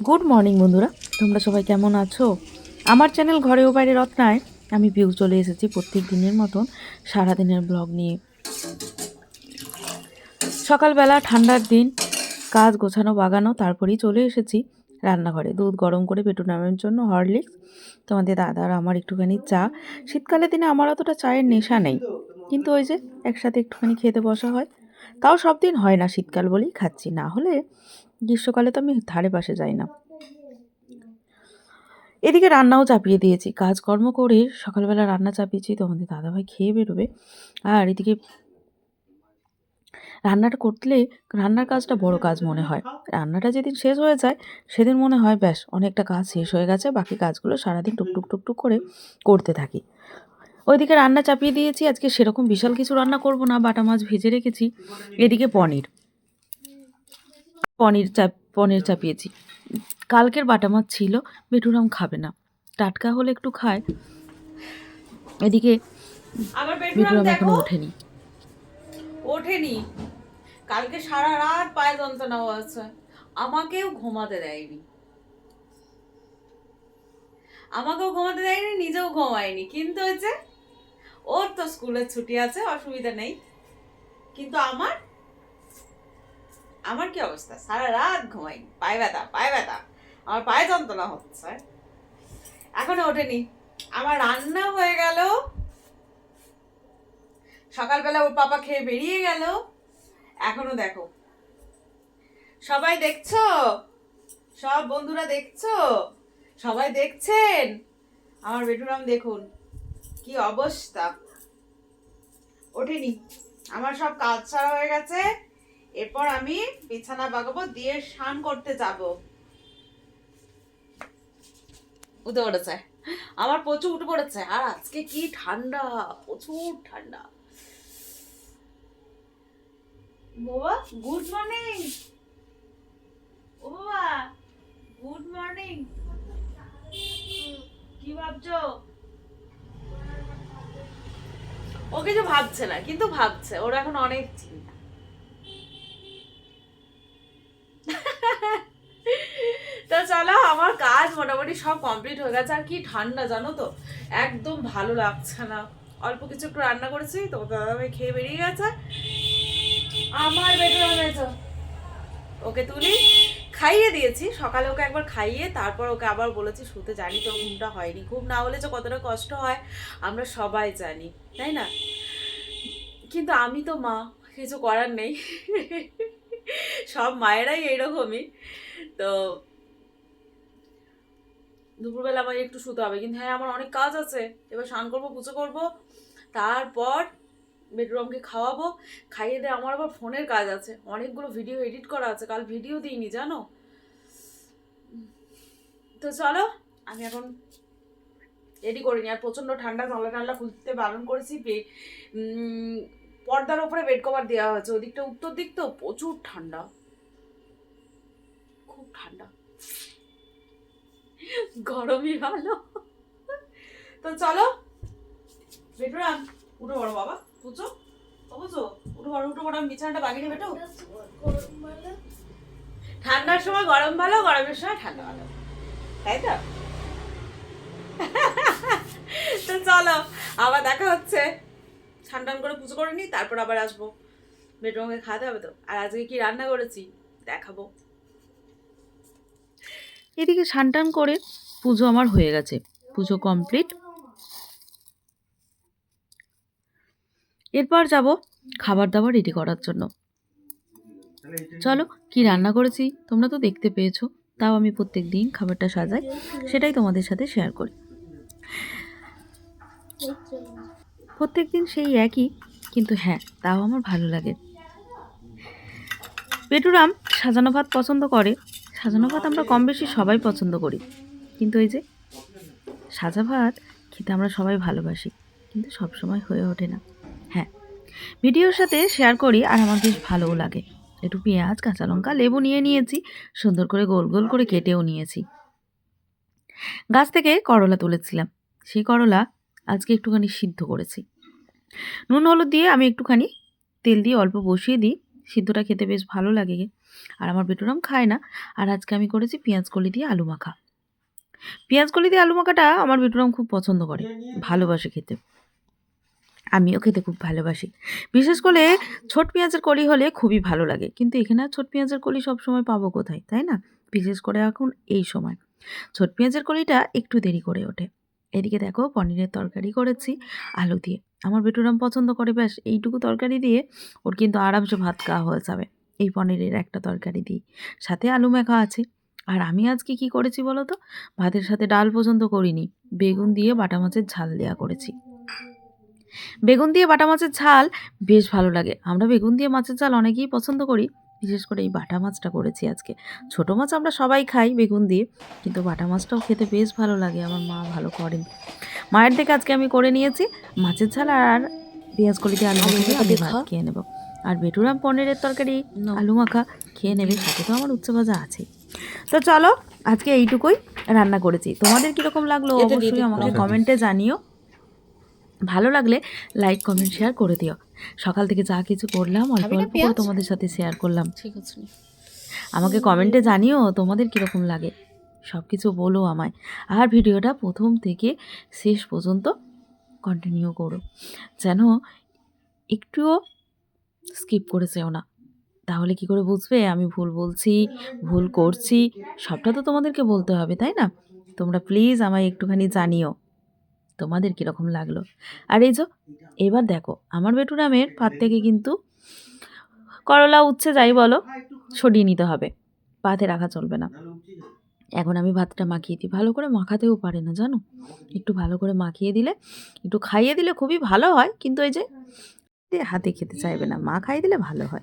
Good morning বন্ধুরা। তোমরা সবাই কেমন আছো? আমার চ্যানেল ঘরে ও বাইরে রত্নায় আমি পিউ চলে এসেছি প্রত্যেক দিনের মতন, সারাদিনের ব্লগ নিয়ে। সকালবেলা ঠান্ডার দিন, কাজ গোছানো, বাগানো, তারপরেই চলে এসেছি রান্নাঘরে। দুধ গরম করে পেটু নামের জন্য হরলিক্স। তোমাদের দাদার আমার একটুখানি চা। শীতকালের দিনে আমার অতটা চায়ের নেশা নেই। কিন্তু ওই যে একসাথে একটুখানি খেতে বসা হয়। তাও সব দিন হয় না, শীতকাল বলেই খাচ্ছি। না হলে গ্রীষ্মকালে তো আমি ধারে পাশে যাই না। এদিকে রান্নাও চাপিয়ে দিয়েছি। কাজকর্ম করে সকালবেলা রান্না চাপিয়েছি, তোমাদের দাদাভাই খেয়ে বেরোবে। আর এদিকে রান্নাটা করলে রান্নার কাজটা বড় কাজ মনে হয়। রান্নাটা যেদিন শেষ হয়ে যায়, সেদিন মনে হয়, ব্যাস, অনেকটা কাজ শেষ হয়ে গেছে, বাকি কাজগুলো সারাদিন টুকটুক টুকটুক করে করতে থাকি। ওইদিকে রান্না চাপিয়ে দিয়েছি। আজকে সেরকম বিশাল কিছু রান্না করব না বাটা মাছ ভেজে রেখেছি। এদিকে পনির। পনির চাপ পনির চাপিয়েছি। কালকের বাটা মাছ ছিল বেটুরাম খাবে না। টাটকা হলে একটু খায়। এদিকে বেটুরাম এখনও ওঠেনি। ওঠেনি। কালকে সারা রাত পায়ে যন্ত্রণা হয়েছে আমাকেও ঘুমাতে দেয়নি। আমাকেও ঘুমাতে দেয়নি নিজেও ঘুমায়নি। কিন্তু হয়েছে ওর তো স্কুলের ছুটি আছে, অসুবিধা নেই। কিন্তু আমার? আমার কি অবস্থা? সারা রাত ঘুমাই। পায়ে ব্যথা পায়ে ব্যথা। আমার পায়ে যন্ত্রণা হচ্ছে। এখনও ওঠেনি। আমার রান্না হয়ে গেল। সকালবেলা ওর পাপা খেয়ে বেরিয়ে গেল। এখনও দেখো। সবাই দেখছ? সব বন্ধুরা দেখছ? সবাই দেখছেন? আমার বেটুরাম দেখুন। কি অবস্থা? ওঠেনি। আমার সব কাজ ছাড়া হয়ে গেছে। এরপর আমি বিছানা বাগাবো দিয়ে স্নান করতে যাব। উঠে পড়েছে। আমার প্রচুর উঠে পড়েছে। আর আজকে কি ঠান্ডা প্রচুর ঠান্ডা। বাবা গুড মর্নিং। ও বাবা গুড মর্নিং। কি ভাবছ? ও কিছু ভাবছে না, কিন্তু ভাবছে। ওর এখন অনেক চিন্তা। তো চলো, আমার কাজ মোটামুটি সব কমপ্লিট হয়ে গেছে। আর কি ঠান্ডা, জানো তো? একদম ভালো লাগছে না। অল্প কিছু একটু রান্না করেছি, তো দাদাভাই খেয়ে বেরিয়ে গেছে। আমার বেডরুম হয়েছে ওকে তুলি। খাইয়ে দিয়েছি। সকালে ওকে একবার খাইয়ে তারপর ওকে আবার বলেছি, শুতে জানি তো ঘুমটা হয়নি। ঘুম না হলে যে কতটা কষ্ট হয়, আমরা সবাই জানি, তাই না? কিন্তু আমি তো মা, কিছু করার নেই। সব মায়েরাই এইরকমই। তো দুপুরবেলা আমাকে একটু শুতে হবে। কিন্তু হ্যাঁ আমার অনেক কাজ আছে। এবার স্নান করব, পুজো করব। তারপর বেডরুমকে খাওয়াবো, খাইয়ে দিয়ে আমার আবার ফোনের কাজ আছে। অনেকগুলো ভিডিও এডিট করা আছে, কাল ভিডিও দিইনি, জানো? তো চলো, আমি এখন রেডি করিনি আর প্রচণ্ড ঠান্ডা জানলা টানলা খুলতে বারণ করেছি পর্দার ওপরে বেড কভার দেওয়া হয়েছে। ওদিকটা উত্তর দিক তো প্রচুর ঠান্ডা। খুব ঠান্ডা। গরমই ভালো। তো চলো বেটুরাম উঠো বড় বাবা। বুঝছ? বুঝছ? উঠো বড় উঠো বড় বিছানাটা বাগিয়ে বেটো ঠান্ডার সময় গরম ভালো, গরমের সময় ঠান্ডা ভালো। তাই তো? তো চলো, আবার দেখা হচ্ছে। ঠান্ডান করে পুজো করে নিই তারপর আবার আসব। বেডরুমে খাওয়াতে হবে তো। আর আজকে কি রান্না করেছি, দেখাবো। এদিকে সানটান করে পুজো আমার হয়ে গেছে। পুজো কমপ্লিট। এরপর যাব খাবার দাবার রেডি করার জন্য। চলো, কি রান্না করেছি তোমরা তো দেখতে পেয়েছ, তাও আমি প্রত্যেক দিন খাবারটা সাজাই, সেটাই তোমাদের সাথে শেয়ার করি। প্রত্যেক দিন সেই একই, কিন্তু হ্যাঁ তাও আমার ভালো লাগে। পেটুরাম সাজানো ভাত পছন্দ করে, সাজানো ভাত আমরা কম বেশি সবাই পছন্দ করি। কিন্তু এই যে, সাজা ভাত খেতে আমরা সবাই ভালোবাসি, কিন্তু সব সময় হয়ে ওঠে না। হ্যাঁ। ভিডিওর সাথে শেয়ার করি আর আমার বেশ ভালোও লাগে। একটু পেঁয়াজ, কাঁচা লঙ্কা, লেবু নিয়ে নিয়েছি, সুন্দর করে গোল গোল করে কেটেও নিয়েছি। গাছ থেকে করলা তুলেছিলাম। সেই করলা আজকে একটুখানি সিদ্ধ করেছি। নুন, হলুদ দিয়ে আমি একটুখানি তেল দিয়ে অল্প বসিয়ে দিই। সিদ্ধটা খেতে বেশ ভালো লাগে। আর আমার বেটুরাম খায় না। আর আজকে আমি করেছি পেঁয়াজ কলি দিয়ে আলু মাখা। পেঁয়াজ কলি দিয়ে আলু মাখাটা আমার বেটুরাম খুব পছন্দ করে। ভালোবাসে খেতে। আমিও খেতে খুব ভালোবাসি। বিশেষ করে ছোট পেঁয়াজের কলি হলে খুবই ভালো লাগে। কিন্তু এখানে ছোট পেঁয়াজের কলি সব সময় পাবো কোথায় তাই না? বিশেষ করে এখন এই সময়। ছোট পেঁয়াজের কলিটা একটু দেরি করে ওঠে। এদিকে দেখো পনিরের তরকারি করেছি আলু দিয়ে। আমার বেটুরাম পছন্দ করে ব্যাস এইটুকু তরকারি দিয়ে ওর কিন্তু আরামসে ভাত খাওয়া হয়ে যাবে। এই পনিরের একটা তরকারি দিই। সাথে আলু মেখা আছে। আর আমি আজকে কি করেছি বলো তো? ভাতের সাথে ডাল পর্যন্ত করিনি। বেগুন দিয়ে বাটা মাছের ঝাল দেওয়া করেছি। বেগুন দিয়ে বাটা মাছের ঝাল বেশ ভালো লাগে। আমরা বেগুন দিয়ে মাছের ঝাল অনেকেই পছন্দ করি বিশেষ করে এই বাটা মাছটা করেছি আজকে। ছোটো মাছ আমরা সবাই খাই বেগুন দিয়ে কিন্তু বাটা মাছটাও খেতে বেশ ভালো লাগে আমার মা ভালো করেন। মায়ের থেকে আজকে আমি করে নিয়েছি মাছের ঝাল আর পেঁয়াজ কলি দিয়ে আলু আমি ভাত খেয়ে নেব। আর বেটুরাম পনিরের তরকারি আলু মাখা খেয়ে নেবে সাথে তো আমার উচ্চ ভাজা আছেই তো চলো আজকে এইটুকুই রান্না করেছি। তোমাদের কীরকম লাগল অবশ্যই আমাকে কমেন্টে জানিও। ভালো লাগলে লাইক কমেন্ট শেয়ার করে দিও। সকাল থেকে যা কিছু করলাম অল্প অল্প করে তোমাদের সাথে শেয়ার করলাম। ঠিক আছে আমাকে কমেন্টে জানিও তোমাদের কীরকম লাগে। সব কিছু বলো আমায়। আর ভিডিওটা প্রথম থেকে শেষ পর্যন্ত কন্টিনিউ করো। যেন একটুও স্কিপ করে যেও না। তাহলে কি করে বুঝবে? আমি ভুল বলছি ভুল করছি সবটা তো তোমাদেরকে বলতে হবে তাই না? তোমরা প্লিজ আমায় একটুখানি জানিও। তোমাদের কীরকম লাগল? আর এই যে, এবার দেখো, আমার বেটুরামের পাত থেকে কিন্তু করলা উচ্ছে যাই বলো, সরিয়ে নিতে হবে। পাতে রাখা চলবে না। এখন আমি ভাতটা মাখিয়ে দিই। ভালো করে মাখাতেও পারে না, জানো? একটু ভালো করে মাখিয়ে দিলে, একটু খাইয়ে দিলে খুবই ভালো হয়, কিন্তু এই যে, হাতে খেতে চাইবে না। মা খাইয়ে দিলে ভালো হয়।